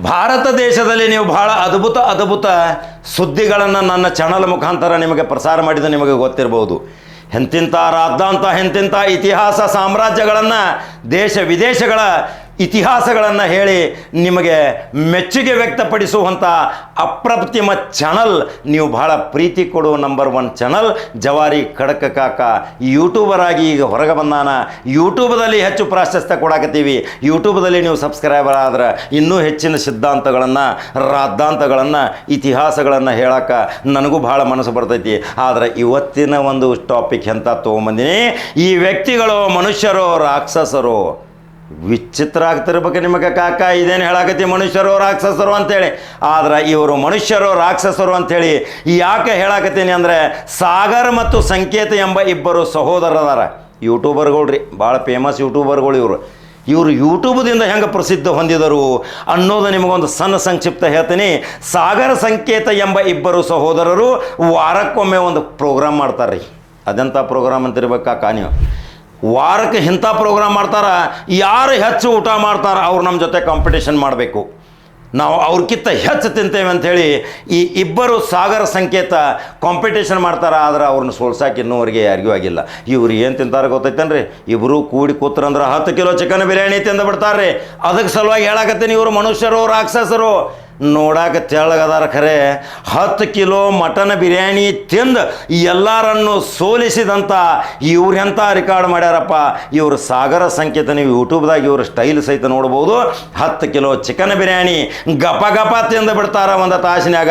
ಭಾರತ ದೇಶದಲ್ಲಿ ನೀವು ಬಹಳ ಅದ್ಭುತ ಅದ್ಭುತ ಸುದ್ದಿಗಳನ್ನು ನನ್ನ ಚಾನಲ್ ಮುಖಾಂತರ ನಿಮಗೆ ಪ್ರಸಾರ ಮಾಡಿದ ನಿಮಗೆ ಗೊತ್ತಿರಬಹುದು ಎಂತಿಂಥ ರಾದ್ದಾಂತ ಎಂತಿಂಥ ಇತಿಹಾಸ, ಸಾಮ್ರಾಜ್ಯಗಳನ್ನು ದೇಶ ವಿದೇಶಗಳ ಇತಿಹಾಸಗಳನ್ನು ಹೇಳಿ ನಿಮಗೆ ಮೆಚ್ಚುಗೆ ವ್ಯಕ್ತಪಡಿಸುವಂಥ ಅಪ್ರತಿಮ ಚಾನಲ್. ನೀವು ಬಹಳ ಪ್ರೀತಿ ಕೊಡುವ ನಂಬರ್ ಒನ್ ಚಾನಲ್. ಜವಾರಿ ಖಡಕ ಕಾಕ ಯೂಟ್ಯೂಬರ್ ಆಗಿ ಈಗ ಹೊರಗೆ ಬಂದಾನ. ಯೂಟ್ಯೂಬ್ದಲ್ಲಿ ಹೆಚ್ಚು ಪ್ರಾಶಸ್ತ್ಯ ಕೊಡಾಕತ್ತೀವಿ. ಯೂಟ್ಯೂಬ್ದಲ್ಲಿ ನೀವು ಸಬ್ಸ್ಕ್ರೈಬರ್ ಆದ್ರೆ ಇನ್ನೂ ಹೆಚ್ಚಿನ ಸಿದ್ಧಾಂತಗಳನ್ನು ರಾದ್ದಾಂತಗಳನ್ನು ಇತಿಹಾಸಗಳನ್ನು ಹೇಳಕ್ಕೆ ನನಗೂ ಭಾಳ ಮನಸ್ಸು ಬರ್ತೈತಿ. ಆದರೆ ಇವತ್ತಿನ ಒಂದು ಟಾಪಿಕ್ ಎಂತ ತೊಗೊಂಬಂದಿನಿ? ಈ ವ್ಯಕ್ತಿಗಳು ಮನುಷ್ಯರು, ರಾಕ್ಷಸರು. ವಿಚಿತ್ರ ಆಗ್ತಿರ್ಬೇಕು ನಿಮಗೆ ಕಾಕ, ಇದೇನು ಹೇಳಾಕತ್ತಿ ಮನುಷ್ಯರು ರಾಕ್ಷಸರು ಅಂತೇಳಿ. ಆದ್ರೆ ಇವರು ಮನುಷ್ಯರು ರಾಕ್ಷಸರು ಅಂತೇಳಿ ಯಾಕೆ ಹೇಳಾಕತ್ತೀನಿ ಅಂದರೆ ಸಾಗರ್ ಮತ್ತು ಸಂಕೇತ ಎಂಬ ಇಬ್ಬರು ಸಹೋದರದಾರ ಯೂಟ್ಯೂಬರ್ಗಳು ರೀ ಭಾಳ ಫೇಮಸ್ ಯೂಟ್ಯೂಬರ್ಗಳು ಇವರು. ಇವರು ಯೂಟ್ಯೂಬ್ದಿಂದ ಹೆಂಗೆ ಪ್ರಸಿದ್ಧ ಹೊಂದಿದರು ಅನ್ನೋದು ನಿಮಗೊಂದು ಸಣ್ಣ ಸಂಕ್ಷಿಪ್ತ ಹೇಳ್ತೀನಿ. ಸಾಗರ ಸಂಕೇತ ಎಂಬ ಇಬ್ಬರು ಸಹೋದರರು ವಾರಕ್ಕೊಮ್ಮೆ ಒಂದು ಪ್ರೋಗ್ರಾಮ್ ಮಾಡ್ತಾರೆ ರೀ ಅದೆಂಥ ಪ್ರೋಗ್ರಾಮ್ ಅಂತಿರ್ಬೇಕಾ ನೀವು? ವಾರಕ್ಕೆ ಇಂಥ ಪ್ರೋಗ್ರಾಮ್ ಮಾಡ್ತಾರ, ಯಾರು ಹೆಚ್ಚು ಊಟ ಮಾಡ್ತಾರ ಅವ್ರು ನಮ್ಮ ಜೊತೆ ಕಾಂಪಿಟೇಷನ್ ಮಾಡಬೇಕು. ನಾವು ಅವ್ರಕ್ಕಿಂತ ಹೆಚ್ಚು ತಿಂತೇವೆ ಅಂಥೇಳಿ ಈ ಇಬ್ಬರು ಸಾಗರ ಸಂಕೇತ ಕಾಂಪಿಟೇಷನ್ ಮಾಡ್ತಾರೆ, ಆದ್ರೆ ಅವ್ರನ್ನ ಸೋಲ್ಸಾಕೆ ಇನ್ನೂವರೆಗೆ ಯಾರಿಗೂ ಆಗಿಲ್ಲ. ಇವ್ರು ಏನು ತಿಂತಾರೆ ಗೊತ್ತೈತೇನ್ರಿ? ಇಬ್ಬರು ಕೂಡಿ ಕೂತ್ರಂದ್ರೆ ಹತ್ತು ಕಿಲೋ ಚಿಕನ್ ಬಿರಿಯಾನಿ ತಿಂದು ಬಿಡ್ತಾರೆ ಅದಕ್ಕೆ ಸಲುವಾಗಿ ಹೇಳಕತ್ತೀನಿ ಇವರು ಮನುಷ್ಯರು, ರಾಕ್ಷಸರು. ನೋಡಾಕ ತೆಳ್ಳಗದಾರ ಖರೆ. ಹತ್ತು ಕಿಲೋ ಮಟನ್ ಬಿರಿಯಾನಿ ತಿಂದು ಎಲ್ಲರನ್ನು ಸೋಲಿಸಿದಂಥ ಇವ್ರೆಂಥ ರೆಕಾರ್ಡ್ ಮಾಡ್ಯಾರಪ್ಪ? ಇವರು ಸಾಗರ ಸಂಕೇತ, ನೀವು ಯೂಟ್ಯೂಬ್ದಾಗ ಇವ್ರ ಸ್ಟೈಲ್ ಸಹಿತ ನೋಡ್ಬೋದು. ಹತ್ತು ಕಿಲೋ ಚಿಕನ್ ಬಿರಿಯಾನಿ ಗಪ ಗಪ ತಿಂದು ಬಿಡ್ತಾರ ಒಂದು ತಾಸಿನಾಗ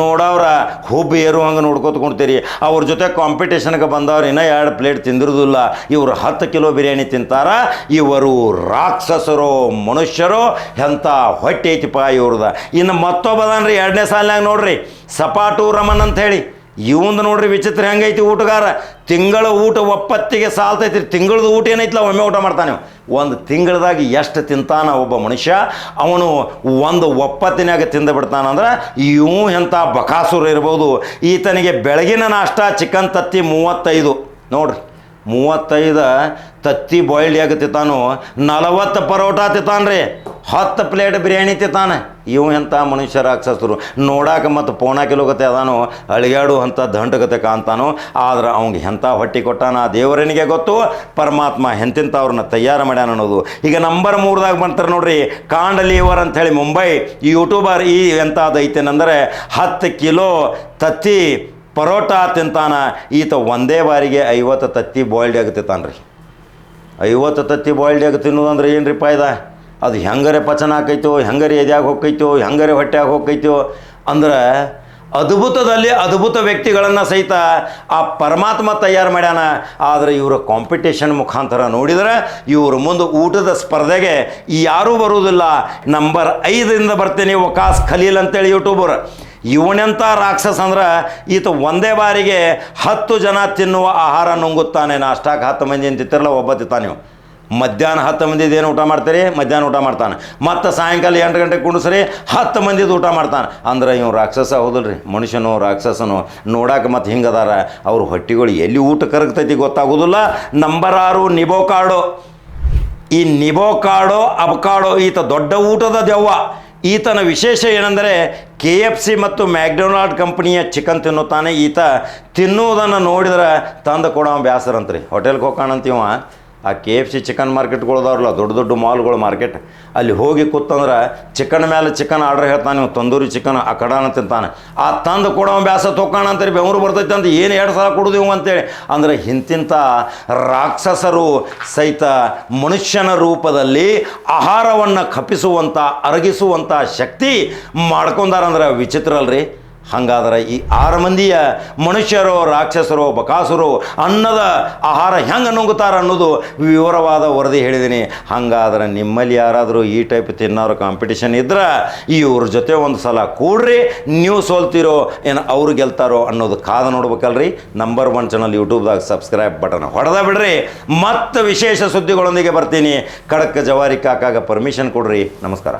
ನೋಡವ್ರ ಹುಬ್ಬು ಏರುವಂಗೆ ನೋಡ್ಕೋತ ಕುಣ್ತೀರಿ ಅವ್ರ ಜೊತೆ ಕಾಂಪಿಟೇಷನ್ಗೆ ಬಂದವ್ರು ಇನ್ನೂ ಎರಡು ಪ್ಲೇಟ್ ತಿಂದಿರೋದಿಲ್ಲ. ಇವರು ಹತ್ತು ಕಿಲೋ ಬಿರಿಯಾನಿ ತಿಂತಾರ. ಇವರು ರಾಕ್ಷಸರು, ಮನುಷ್ಯರು ಎಂಥ ಹೊಟ್ಟೆ ಐತಿಪ್ಪ ಇವ್ರದ. ಇನ್ನು ಮತ್ತೊಬ್ಬದನ್ರಿ ಎರಡನೇ ಸಾಲಿನಾಗ ನೋಡ್ರಿ. ಸಪಾಟು ರಮನ್ ಅಂತ ಹೇಳಿ. ಇವಂದು ನೋಡ್ರಿ ವಿಚಿತ್ರ ಹೆಂಗೈತಿ ಊಟಗಾರ. ತಿಂಗಳ ಊಟ ಒಪ್ಪತ್ತಿಗೆ ಸಾಲ್ತೈತಿ ತಿಂಗಳದ ಊಟ ಏನೈತಿಲ್ಲ ಒಮ್ಮೆ ಊಟ ಮಾಡ್ತಾನೆ ಒಂದು ತಿಂಗಳದಾಗ ಎಷ್ಟು ತಿಂತಾನ ಒಬ್ಬ ಮನುಷ್ಯ? ಅವನು ಒಂದು ಒಪ್ಪತ್ತಿನಾಗ ತಿಂದು ಬಿಡ್ತಾನಂದ್ರೆ ಇವು ಎಂಥ ಬಕಾಸುರ ಇರ್ಬೋದು. ಈತನಿಗೆ ಬೆಳಗಿನ ನಾಷ್ಟ ಚಿಕನ್ ತತ್ತಿ ಮೂವತ್ತೈದು. ನೋಡ್ರಿ. ಮೂವತ್ತೈದು ತತ್ತಿ ಬಾಯ್ಲ್ಡ್ ಆಗಿ ತಿಂತಾನು, ನಲವತ್ತು ಪರೋಟ ರೀ ಹತ್ತು ಪ್ಲೇಟ್ ಬಿರಿಯಾನಿ ತಿತ್ತಾನೆ ಇವು ಎಂಥ ಮನುಷ್ಯ ರಾಕ್ಷಸರು. ನೋಡಾಕ ಮತ್ತು ಪೋಣಾಕಿಲೋಗತೆ ಅದಾನು ಅಳಿಗಾಡು ಅಂತ ದಂಟಗತೆ ಕಾಣ್ತಾನು, ಆದ್ರೆ ಅವ್ನಿಗೆ ಎಂಥ ಹೊಟ್ಟಿ ಕೊಟ್ಟಾನ ದೇವರನಿಗೆ ಗೊತ್ತು. ಪರಮಾತ್ಮ ಎಂತಿಂಥವ್ರನ್ನ ತಯಾರು ಮಾಡ್ಯಾನ ಅನ್ನೋದು. ಈಗ ನಂಬರ್ ಮೂರ್ದಾಗ ಬಂತಾರೆ ನೋಡ್ರಿ ಕಾಂಡಲೀವರ್ ಅಂಥೇಳಿ ಮುಂಬೈ ಈ ಯೂಟ್ಯೂಬರ್ ಈ ಎಂಥದ್ದು ಐತೇನೆಂದರೆ, ಹತ್ತು ಕಿಲೋ ತತ್ತಿ ಪರೋಟ ತಿಂತಾನ, ಈತ ಒಂದೇ ಬಾರಿಗೆ ಐವತ್ತು ತತ್ತಿ ಬಾಯ್ಲ್ಡ್ ಆಗುತ್ತೆ ತಿಂತಾನೆ ರೀ ಐವತ್ತು ತತ್ತಿ ಬಾಯ್ಲ್ಡ್ ಆಗಿ ತಿನ್ನೋದಂದ್ರೆ ಏನು ರೀ ಪಾಯ್ದ ಅದು ಹೆಂಗರೆ ಪಚನ ಆಕೈತೋ, ಹೆಂಗರೆ ಎದ್ಯಾಗ ಹೋಗ್ತೈತೋ ಹೆಂಗರೆ ಹೊಟ್ಟೆಯಾಗ ಹೋಗ್ತೈತೋ ಅಂದ್ರೆ ಅದ್ಭುತದಲ್ಲಿ ಅದ್ಭುತ ವ್ಯಕ್ತಿಗಳನ್ನು ಸಹಿತ ಆ ಪರಮಾತ್ಮ ತಯಾರು ಮಾಡ್ಯಾನ. ಆದರೆ ಇವರ ಕಾಂಪಿಟೇಷನ್ ಮುಖಾಂತರ ನೋಡಿದ್ರೆ ಇವರ ಮುಂದೆ ಊಟದ ಸ್ಪರ್ಧೆಗೆ ಯಾರೂ ಬರುವುದಿಲ್ಲ. ನಂಬರ್ ಐದರಿಂದ ಬರ್ತೀನಿ ವಕಾಸ್ ಖಲೀಲ್ ಅಂತೇಳಿ ಯೂಟ್ಯೂಬರ್ ಇವನೆಂಥ ರಾಕ್ಷಸ ಅಂದ್ರೆ ಈತ ಒಂದೇ ಬಾರಿಗೆ ಹತ್ತು ಜನ ತಿನ್ನುವ ಆಹಾರ ನುಂಗುತ್ತಾನೆ. ನಾಷ್ಟಾಕ್ಕೆ ಹತ್ತು ಮಂದಿ ಅಂತ ತಿರ್ಲ ಒಬ್ಬ ತಿಂತಾನೆ ನೀವು ಮಧ್ಯಾಹ್ನ ಹತ್ತು ಮಂದಿದು ಏನು ಊಟ ಮಾಡ್ತೀರಿ? ಮಧ್ಯಾಹ್ನ ಊಟ ಮಾಡ್ತಾನೆ. ಮತ್ತು ಸಾಯಂಕಾಲ ಎಂಟು ಗಂಟೆಗೆ ಕುಣಿಸ್ರಿ ಹತ್ತು ಮಂದಿದು ಊಟ ಮಾಡ್ತಾನೆ. ಅಂದ್ರೆ ಇವ್ನು ರಾಕ್ಷಸ ಹೌದಲ್ರಿ, ಮನುಷ್ಯನು ರಾಕ್ಷಸನು. ನೋಡಾಕ ಮತ್ತು ಹಿಂಗದಾರ. ಅವ್ರ ಹೊಟ್ಟಿಗಳು ಎಲ್ಲಿ ಊಟ ಕರಗ್ತೈತಿ ಗೊತ್ತಾಗೋದಿಲ್ಲ. ನಂಬರ್ ಆರು ನಿಬೋ ಕಾಡು ಈ ನಿಬೋ ಕಾಡೋ ಅಬಕಾಡೋ ಈತ ದೊಡ್ಡ ಊಟದ ದೆವ್ವ. ಈತನ ವಿಶೇಷ ಏನೆಂದರೆ ಕೆ ಎಫ್ ಸಿ ಮತ್ತು ಮ್ಯಾಕ್ಡೊನಾಲ್ಡ್ ಕಂಪ್ನಿಯ ಚಿಕನ್ ತಿನ್ನುತ್ತಾನೆ. ಈತ ತಿನ್ನುವುದನ್ನು ನೋಡಿದ್ರೆ ತಂದು ಕೊಡೋ ಬ್ಯಾಸರಂತ್ರಿ. ಹೋಟೆಲ್ಗೆ ಹೋಗೋಣಂತೀವ ಆ ಕೆ ಎಫ್ ಸಿ ಚಿಕನ್ ಮಾರ್ಕೆಟ್ಗಳದಾವ್ರಲ್ಲ ದೊಡ್ಡ ದೊಡ್ಡ ಮಾಲ್ಗಳು ಮಾರ್ಕೆಟ್ ಅಲ್ಲಿ ಹೋಗಿ ಕೂತಂದ್ರೆ ಚಿಕನ್ ಮೇಲೆ ಚಿಕನ್ ಆರ್ಡರ್ ಹೇಳ್ತಾನೆ ನೀವು ತಂದೂರಿ ಚಿಕನ್ ಆ ಕಡಾನ ತಿಂತಾನೆ. ಆ ತಂದು ಕೊಡೋ ಬ್ಯಾಸ ತೊಗೋಣ ಅಂತೇಳಿ ಬೆವರು ಬರ್ತೈತೆ ಅಂತ ಏನು ಎರಡು ಸಲ ಕೊಡೋದು ಇವು ಅಂತೇಳಿ ಅಂದ್ರೆ ಇಂತಿಂಥ ರಾಕ್ಷಸರು ಸಹಿತ ಮನುಷ್ಯನ ರೂಪದಲ್ಲಿ ಆಹಾರವನ್ನು ಕಪಿಸುವಂಥ ಅರಗಿಸುವಂಥ ಶಕ್ತಿ ಮಾಡ್ಕೊಂಡಾರಂದ್ರೆ ವಿಚಿತ್ರ ಅಲ್ರಿ. ಹಂಗಾದ್ರೆ ಈ ಆರು ಮಂದಿಯ ಮನುಷ್ಯರು, ರಾಕ್ಷಸರು, ಬಕಾಸುರು ಅನ್ನದ ಆಹಾರ ಹೆಂಗೆ ನುಂಗುತ್ತಾರ ಅನ್ನೋದು ವಿವರವಾದ ವರದಿ ಹೇಳಿದ್ದೀನಿ. ಹಂಗಾದ್ರೆ ನಿಮ್ಮಲ್ಲಿ ಯಾರಾದರೂ ಈ ಟೈಪ್ ತಿನ್ನೋರು ಕಾಂಪಿಟಿಷನ್ ಇದ್ರೆ ಇವ್ರ ಜೊತೆ ಒಂದು ಸಲ ಕೂಡ್ರಿ, ನೀವು ಸೋಲ್ತಿರೋ, ಏನು ಅವ್ರು ಗೆಲ್ತಾರೋ ಅನ್ನೋದು ಕಾದ ನೋಡ್ಬೇಕಲ್ರಿ. ನಂಬರ್ ಒನ್ ಚಾನಲ್ ಯೂಟ್ಯೂಬ್ದಾಗ ಸಬ್ಸ್ಕ್ರೈಬ್ ಬಟನ್ ಹೊಡೆದ ಬಿಡ್ರಿ. ಮತ್ತೆ ವಿಶೇಷ ಸುದ್ದಿಗಳೊಂದಿಗೆ ಬರ್ತೀನಿ. ಖಡಕ್ ಜವಾರಿ ಕಾಕಾಗ ಪರ್ಮಿಷನ್ ಕೊಡ್ರಿ. ನಮಸ್ಕಾರ.